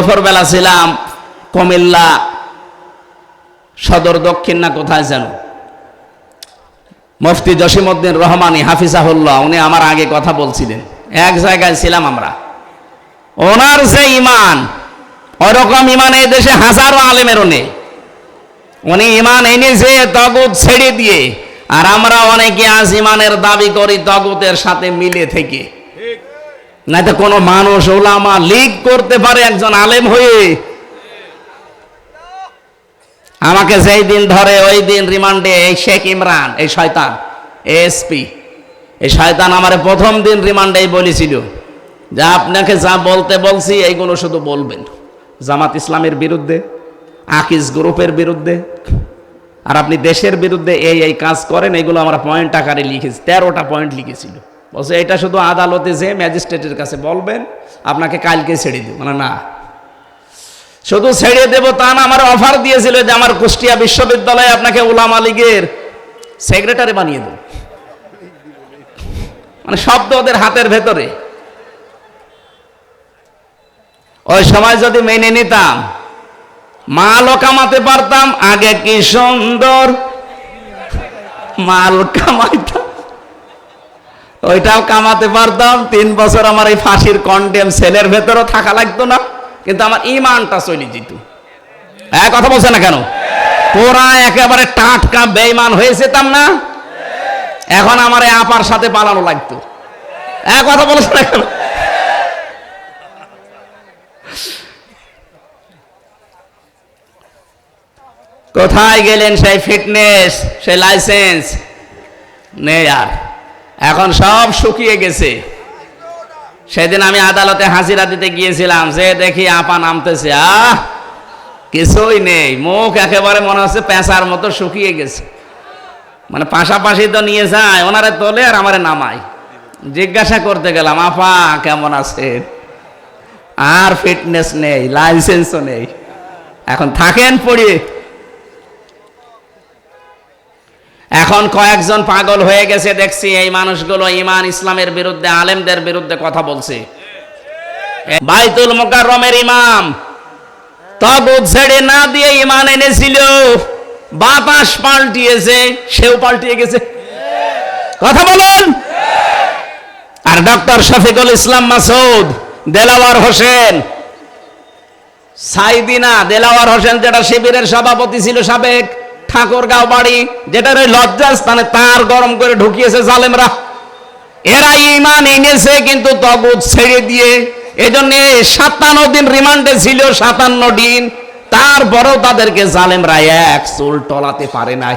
দুপুরবেলা ছিলাম কুমিল্লা সদর দক্ষিণ না কোথায় যেন? মুফতি জসিমউদ্দিন রহমানি হাফিজাহুল্লাহ, উনি আমার আগে কথা বলছিলেন। এক জায়গায় ছিলাম আমরা। ওনার যে ইমান, ওরকম ইমান এই দেশে হাজারো আলেমেরও নেই। উনি ইমান এনেছে তগুত ছেড়ে দিয়ে, আর আমরা অনেকে আজ ইমানের দাবি করি তগুতের সাথে মিলে থেকে। না তো কোনো মানুষ, ওলামা লিগ করতে পারে একজন আলেম হয়ে। আমাকে যেই দিন ধরে, ওই দিন রিমান্ডে এই শেখ ইমরান, এই শয়তান এসপি এই শয়তান আমারে প্রথম দিন রিমান্ডেই বলেছিল যে আপনাকে যা বলতে বলছি, এইগুলো শুধু বলবেন। জামাত ইসলামের বিরুদ্ধে আকিস গ্রুপের বিরুদ্ধে, আর আপনি দেশের বিরুদ্ধে এই এই কাজ করেন, এগুলো আমরা পয়েন্ট আকারে লিখেছি, তেরোটা পয়েন্ট লিখেছিল। বলছে, এটা শুধু আদালতে যে ম্যাজিস্ট্রেটের কাছে বলবেন, আপনাকে কালকে ছেড়ে দেব। মানে না। শুধু ছেড়ে দেব তা না, আমার অফার দিয়েছিল যে আমার কুষ্টিয়া বিশ্ববিদ্যালয়ে আপনাকে উলামা লীগের সেক্রেটারি বানিয়ে দেব। মানে শব্দ ওদের হাতের ভেতরে। ওই সময় যদি মেনে নিতাম মালও কামাতে পারতাম, আগে কি সুন্দর মাল কামাইতাম ওইটাও কামাতে পারতাম। তিন বছর আমার এই ফাঁসির কন্ডেম সেলের ভেতরও থাকা লাগতো না, কিন্তু আমার ইমানটা চলে যেত। এক কথা বলছে না কেন? পুরা একেবারে টাটকা বেইমান হয়ে যেতাম না? এখন আমার এই আপার সাথে পালানো লাগতো। এক কথা বলছে না কেন? কোথায় গেলেন সেই ফিটনেস সেই লাইসেন্স নেই আর। এখন সব শুকিয়ে গেছে। সেদিন আমি আদালতে হাজিরা দিতে গিয়েছিলাম, যে দেখি আপা নামতেছে, আহ, কিছুই নেই। মুখ একেবারে মনে হচ্ছে পেঁচার মতো শুকিয়ে গেছে। মানে পাশাপাশি তো নিয়ে যায়, ওনারে তোলে আর আমারে নামায়। জিজ্ঞাসা করতে গেলাম, আপা কেমন আছে আর ফিটনেস নেই লাইসেন্সও নেই। এখন থাকেন পড়িয়ে। এখন কয়েকজন পাগল হয়ে গেছে, দেখছি এই মানুষগুলো ইমান ইসলামের বিরুদ্ধে, আলেমদের বিরুদ্ধে কথা বলছে। বাইতুল মোকাররমের ইমাম তবুত ছেড়ে না দিয়ে ইমান এনেছিল। বাতাস পাল্টিয়েছে, সেও পাল্টিয়ে গেছে। কথা বলুন। আর ডক্টর শফিকুল ইসলাম মাসুদ দেলাওয়ার হোসেন, সাইদিনা দেলাওয়ার হোসেন যেটা শিবিরের সভাপতি ছিল সাবেক ঠাকুরগাঁও বাড়ি, যেটার ওই লজ্জাস্থানে তার গরম করে ঢুকিয়েছে জালেমরা। এরা ইমান এনেছে, কিন্তু তগুদ ছেড়ে দিয়ে, এজন্য সাতান্ন দিন রিমান্ডে ছিল, সাতান্ন দিন। তারপরেও তাদেরকে জালেমরা এক চুল টলাতে পারে নাই।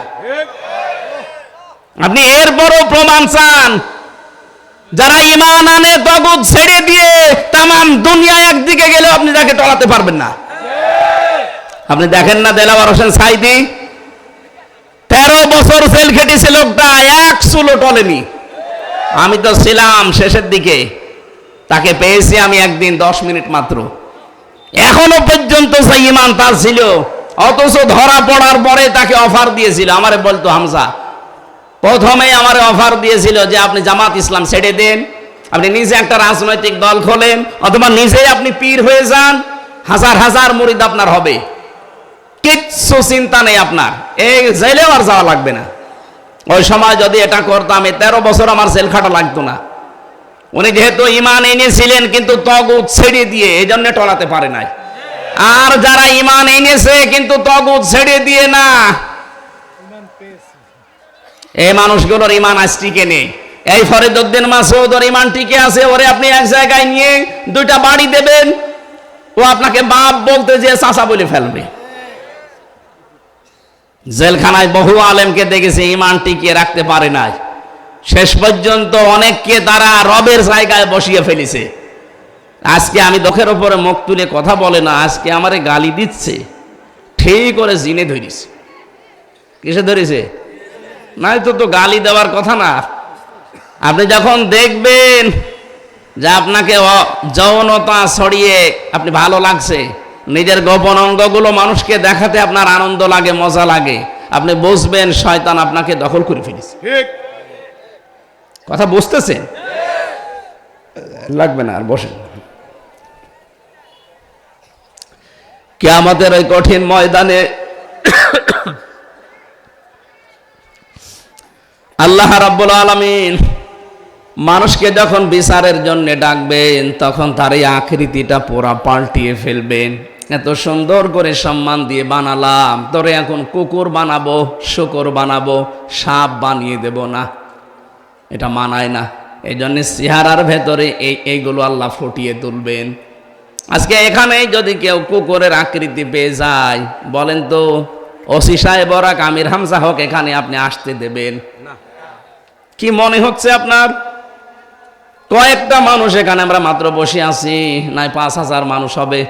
আপনি এরপরও প্রমাণ চান, যারা ইমান আনে তগুদ ছেড়ে দিয়ে তাম দুনিয়া একদিকে গেলেও আপনি তাকে টলাতে পারবেন না। আপনি দেখেন না দেলাওয়ার হোসেন সাইদি? তেরো বছর জেল খেটেছে লোকটা, এক চুলো টলেনি। আমি তো ছিলাম শেষের দিকে। তাকে পেয়েছি আমি একদিন, দশ মিনিট মাত্র। এখনও পর্যন্ত ইমান তার ছিল। অথচ ধরা পড়ার পরে তাকে অফার দিয়েছিল। আমারে বলতো, হামজা, প্রথমে আমার অফার দিয়েছিল যে আপনি জামাত ইসলাম ছেড়ে দেন, আপনি নিজে একটা রাজনৈতিক দল খোলেন, অথবা নিজেই আপনি পীর হয়ে যান, হাজার হাজার মুরিদ আপনার হবে। কিচ্ছু চিন্তা নেই আপনার। এই জেলেও আর যাওয়া লাগবে না। ওই সময় যদি এটা করতাম এই তেরো বছর আমার জেল খাটা লাগতো না। উনি যেহেতু ইমান এনেছিলেন, কিন্তু তগুদ ছেড়ে দিয়ে এই জন্য টলাতে পারে নাই। আর যারা ইমান এনেছে, কিন্তু তগুদ ছেড়ে দিয়ে না। এই মানুষগুলোর ইমান আজ টিকে নেই। এই ফরিদুদ্দিন মাসুদ ওর ইমান টিকে আছে, ওরে আপনি এক জায়গায় নিয়ে দুইটা বাড়ি দেবেন, ও আপনাকে বাপ বলতে যে চাচা বলে ফেলবে। জেলখানায় বহু আলেমকে দেখেছে, ইমান টিকিয়ে রাখতে পারে নাই। শেষ পর্যন্ত অনেককে তারা রবের জায়গায় বসিয়ে ফেলেছে। আজকে আমি দখের ওপরে মুখ তুলে কথা বলে না, আজকে আমারে গালি দিচ্ছে। ঠিক করে জিনে ধরিছে। কিসে ধরেছে? নাই তো তো গালি দেওয়ার কথা না। আপনি যখন দেখবেন যে আপনাকে যৌনতা ছড়িয়ে আপনি ভালো লাগছে নিজের গোপন অঙ্গগুলো মানুষকে দেখাতে আপনার আনন্দ লাগে মজা লাগে। আপনি বুঝবেন শয়তান আপনাকে দখল করে ফেলেছে। কথা বুঝতেছেন? লাগবে না আর বসেন। কেয়ামতের ওই কঠিন ময়দানে আল্লাহ রাব্বুল আলামিন মানুষকে যখন বিচারের জন্য ডাকবেন তখন তার এই আকৃতিটা পুরা পাল্টিয়ে ফেলবেন। এত সুন্দর করে সম্মান দিয়ে বানালাম। তোরে এখন কুকুর বানাবো শুকর বানাবো সাপ বানিয়ে দেব না। এটা মানায় না। এই জন্য চেহারার ভেতরে এই এইগুলো আল্লাহ ফুটিয়ে তুলবেন। আজকে এখানেই যদি কেউ কুকুরের আকৃতি পেয়ে যায় বলেন তো ওসি সাহেব ওরা কামির হামসা হোক এখানে আপনি আসতে দেবেন। কি মনে হচ্ছে আপনার? কয়েকটা মানুষ এখানে আমরা মাত্র বসে আছি, নাই পাঁচ হাজার মানুষ হবে।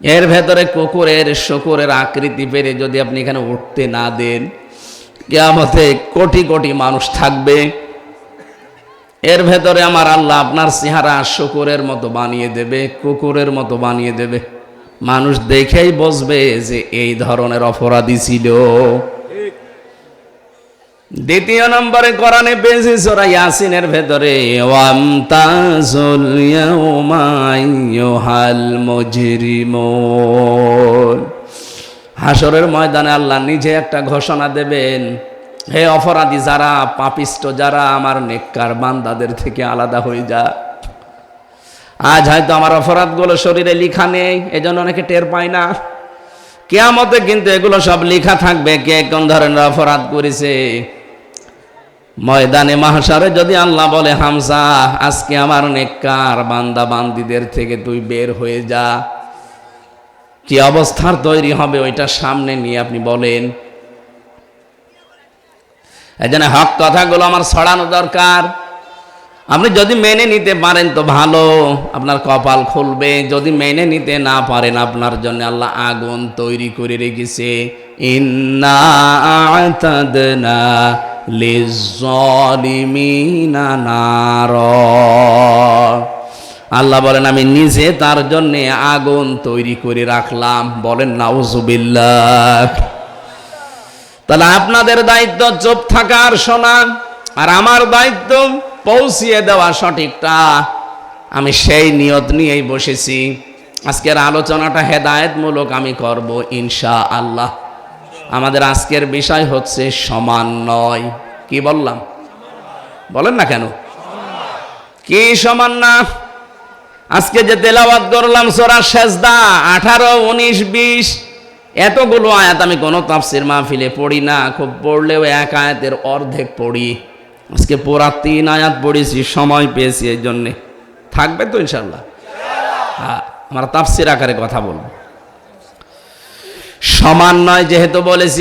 এর ভেতরে কুকুরের, শুকুরের আকৃতি পেরে যদি আপনি এখানে উঠতে না দেন, কেয়ামতে কোটি কোটি মানুষ থাকবে। এর ভেতরে আমার আল্লাহ আপনার চেহারা শুকুরের মতো বানিয়ে দেবে, কুকুরের মতো বানিয়ে দেবে। মানুষ দেখেই বসবে যে এই ধরনের অপরাধী ছিল। দ্বিতীয় নম্বরে কোরআনে পেয়েছি সোরা ইয়াসিনের ভেতরে আইয়ুহাল মুজরিমুন। হাসরের ময়দানে আল্লাহ নিজে একটা ঘোষণা দেবেন, হে অপরাধী যারা, পাপিষ্ট যারা, আমার নেককার বান্দাদের থেকে আলাদা হয়ে যা। আজ হয়তো আমার অপরাধগুলো শরীরে লিখা নেই, এজন্য অনেকে টের পায় না। কেয়ামতে কিন্তু এগুলো সব লিখা থাকবে, কে কোন ধরনের অপরাধ করেছে? ময়দানে মাহসারে যদি আল্লাহ বলে হামসা আজকে আমার নেককার বান্দা বান্দিদের থেকে তুই বের হয়ে যা। কি অবস্থার তৈরি হবে ওইটা সামনে নিয়ে আপনি বলেন। এই জন্য হক কথাগুলো আমার ছড়ানো দরকার। আপনি যদি মেনে নিতে পারেন তো ভালো, আপনার কপাল খুলবে। যদি মেনে নিতে না পারেন, আপনার জন্য আল্লাহ আগুন তৈরি করে রেখেছে। ইন্না নার। আল্লাহ বলেন, আমি নিজে তার জন্য আগুন তৈরি করে রাখলাম। বলেন, নাউজুবিল্লাহ। তাহলে আপনাদের দায়িত্ব চুপ থাকার শোনা আর আমার দায়িত্ব পৌঁছিয়ে দেওয়া সঠিকটা। আমি সেই নিয়ত নিয়েই বসেছি। আজকের আলোচনাটা হেদায়তমূলক আমি করব ইনশা আল্লাহ আমাদের আজকের বিষয় হচ্ছে সমান নয়। কি বললাম? বলেন না কেন? কি সমান না? আজকে যে তেলাওয়াত করলাম সোরা শেষদা আঠারো, উনিশ, বিশ, এতগুলো আয়াত আমি কোনো তাফসির মাহফিলে পড়ি না, খুব পড়লেও এক আয়াতের অর্ধেক পড়ি। আজকে পুরা তিন আয়াত পড়েছি, সময় পেয়েছি এই জন্যে। থাকবে তো ইনশাল্লাহ হ্যাঁ আমরা তাফসির আকারে কথা বলব। সমান নয় যেহেতু বলেছি